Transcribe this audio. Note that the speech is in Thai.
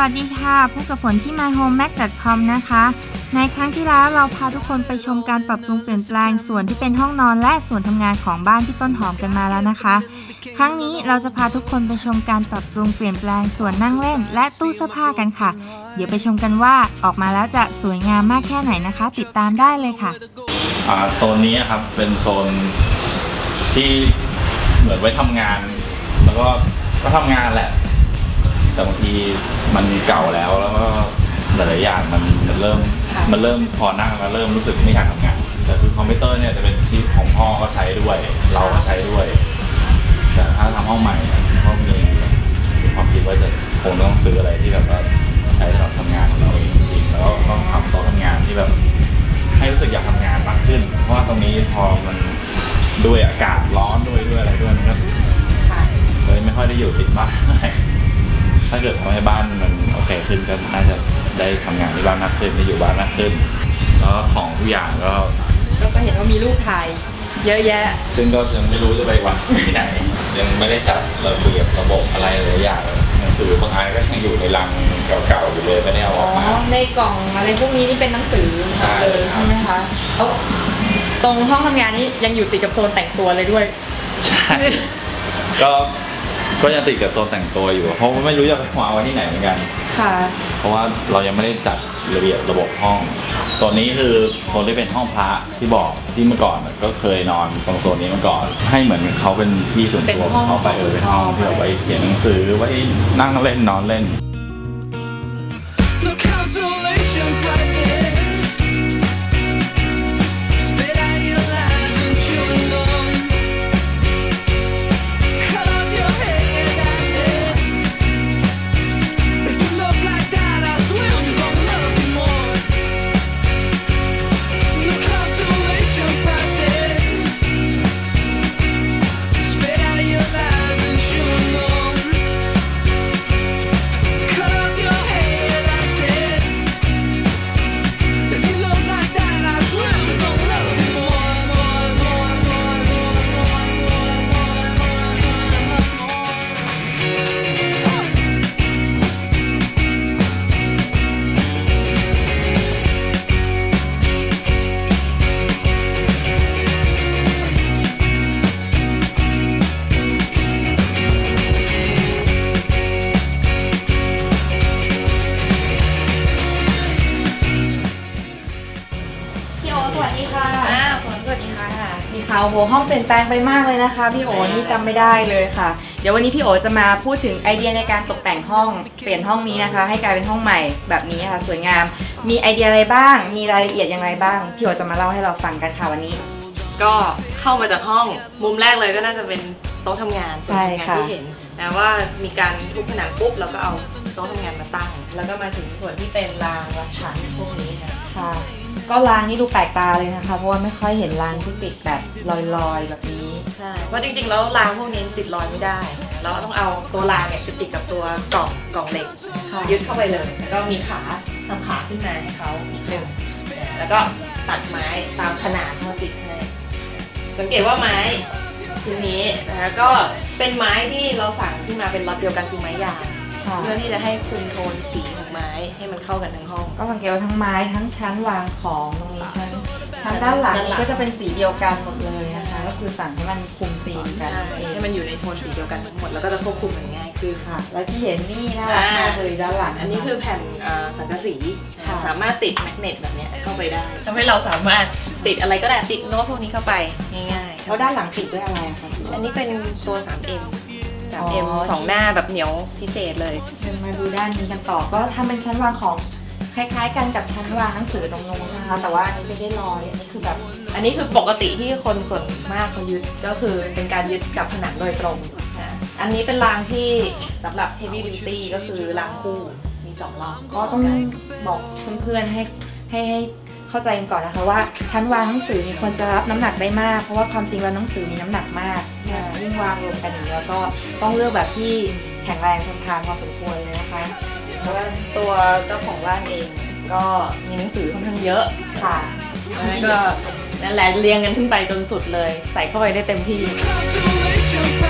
วัสดีค่ะพบกับผลที่ myhomemac.com นะคะ ในครั้งที่แล้วเราพาทุกคนไปชมการปรับปรุงเปลี่ยนแปลงส่วนที่เป็นห้องนอนและส่วนทำงานของบ้านที่ต้นหอมกันมาแล้วนะคะ ครั้งนี้เราจะพาทุกคนไปชมการปรับปรุงเปลี่ยนแปลงส่วนนั่งเล่น และตู้เสื้อผ้ากันค่ะ เดี๋ยวไปชมกันว่าออกมาแล้วจะสวยงามมากแค่ไหนนะคะ ติดตามได้เลยค่ะโซนนี้ครับเป็นโซนที่เหมือนไว้ทำงาน แล้วก็ก็ทำงานแหละ แต่บางทีมันเก่าแล้วแล้วก็หลายๆอย่างมันมันเริ่มมันเริ่มพอนั่งแล้วเริ่มรู้สึกไม่อยากทำงาน แต่คือคอมพิวเตอร์เนี่ยจะเป็นที่ของพ่อก็ใช้ด้วย เราก็ใช้ด้วย แต่ถ้าทำห้องใหม่เนี่ยก็มีมีความคิดว่าจะคงต้องซื้ออะไรที่แบบว่าใช้สำหรับทำงานของเราเองจริงๆแล้วก็ต้องทำโต๊ะทำงานที่แบบให้รู้สึกอยากทำงานมากขึ้น เพราะว่าตรงนี้พอมันด้วยอากาศร้อนด้วยด้วยอะไรด้วยมันก็เลยไม่ค่อยได้อยู่ติดบ้านเท่าไหร่ ถ้าเกิดทำให้บ้านมันโอเคขึ้นก็น่าจะได้ทำงานที่บ้านมากขึ้นได้อยู่บ้านมากขึ้น แล้วก็ของทุกอย่างก็ก็จะเห็นว่ามีรูปถ่ายเยอะแยะ ซึ่งก็ยังไม่รู้จะไปวางที่ไหน ยังไม่ได้จัดระเบียบระบบอะไรหลายอย่างหนังสือบางอันก็ยังอยู่ในลังเก่าๆอยู่เลยไม่ได้เอาออ๋อกมาอในกล่องอะไรพวกนี้นี่เป็นหนังสือใช่เลยใช่ไหมคะแล้วตรงห้องทำงานนี้ยังอยู่ติดกับโซนแต่งตัวเลยด้วย ใช่ ก็ ก็ยังติดกับโซนแต่งตัวอยู่ เพราะว่าไม่รู้จะไปวางไว้ที่ไหนเหมือนกัน ค่ะ เพราะว่าเรายังไม่ได้จัดระเบียบระบบห้องโซนนี้คือโซนที่เป็นห้องพระที่บอกที่เมื่อก่อนก็เคยนอนตรงโซนนี้มาก่อน ให้เหมือนเขาเป็นที่ส่วนตัวของเขาไปเออเป็นห้องที่แบบไว้เขียนหนังสือไว้นั่งเล่นนอนเล่น สวัสดีค่ะอ่าฝนสวัสดีค่ะมีข่าวโหห้องเปลี่ยนแปลงไปมากเลยนะคะ พี่โอนี่จำไม่ได้เลยค่ะ เดี๋ยววันนี้พี่โอจะมาพูดถึงไอเดียในการตกแต่งห้องเปลี่ยนห้องนี้นะคะ ให้กลายเป็นห้องใหม่แบบนี้ค่ะ สวยงาม มีไอเดียอะไรบ้าง มีรายละเอียดอย่างไรบ้าง พี่โอจะมาเล่าให้เราฟังกันค่ะวันนี้ ก็เข้ามาจากห้องมุมแรกเลยก็น่าจะเป็นโต๊ะทำงานส่วนใช่ทำงานค่ะที่เห็นนะว่ามีการทุบผนังปุ๊บแล้วก็เอาโต๊ะทำงานมาตั้ง แล้วก็มาถึงส่วนที่เป็นรางวัดฉันพวกนี้นะค่ะ ก็รางนี่ดูแปลกตาเลยนะคะ เพราะว่าไม่ค่อยเห็นรางที่ติดแบบลอยๆแบบนี้ ใช่เพราะจริงๆแล้วรางพวกนี้ติดรอยไม่ได้ เราต้องเอาตัวรางเนี่ยไปติดกับตัวกล่องกล่องเหล็กค่ะยึดเข้าไปเลยแล้วก็มีขาทำขาขึ้นมาให้เขาอีกหนึ่งแล้วก็ตัดไม้ตามขนาดที่เขาติดให้สังเกตว่าไม้ชิ้นนี้นะคะก็เป็นไม้ที่เราสั่งขึ้นมาเป็นล็อตเดียวกันคือไม้ยางค่ะเพื่อที่จะให้คุมโทนสีของ ไม้ให้มันเข้ากันทั้งห้อง ก็สังเกตว่าทั้งไม้ทั้งชั้นวางของตรงนี้ชั้นชั้นด้านหลังนี้ก็จะเป็นสีเดียวกันหมดเลยนะคะ ก็คือสั่งให้มันคุมธีมกันเองให้มันอยู่ในโทนสีเดียวกันทั้งหมดแล้วก็จะควบคุมมันง่ายขึ้นค่ะ แล้วที่เห็นนี่น่ารักมากเลยด้านหลัง อันนี้คือแผ่นเอ่อสังกะสีค่ะสามารถติดแมกเนตแบบเนี้ยเข้าไปได้ทำให้เราสามารถติดอะไรก็ได้ติดโน้ตพวกนี้เข้าไปง่ายๆแล้วด้านหลังติดด้วยอะไรอะคะพี่อันนี้เป็นตัว 3M อ๋อ 3M สองหน้าแบบเหนียวพิเศษเลยมาดูด้านนี้กันต่อก็ทำเป็นชั้นวางของคล้ายๆ กันกับชั้นวางหนังสือตรงนู้นนะคะ แต่ว่าอันนี้ไม่ได้ลอยอันนี้คือแบบ อันนี้คือปกติที่คนส่วนมากเขายึดก็คือเป็นการยึดกับผนังโดยตรงนะอันนี้เป็นรางที่สำหรับ heavy duty ก็คือรางคู่มีสองรอบก็ต้องบอกเพื่อนๆให้ให้ให้เข้าใจกันก่อนนะคะว่าชั้นวางหนังสือมีควรจะรับน้ำหนักได้มาก เพราะว่าความจริงแล้วหนังสือมีน้ำหนักมากอ่า ยิ่งวางรวมกันอย่างนี้แล้วก็ต้องเลือกแบบที่แข็งแรงทนทานพอสมควรเลยนะคะเพราะว่าตัวเจ้าของบ้านเองก็มีหนังสือค่อนข้างเยอะค่ะแล้วก็นั่นแหละเรียงกันขึ้นไปจนสุดเลย ใส่เข้าไปได้เต็มที่ Consolation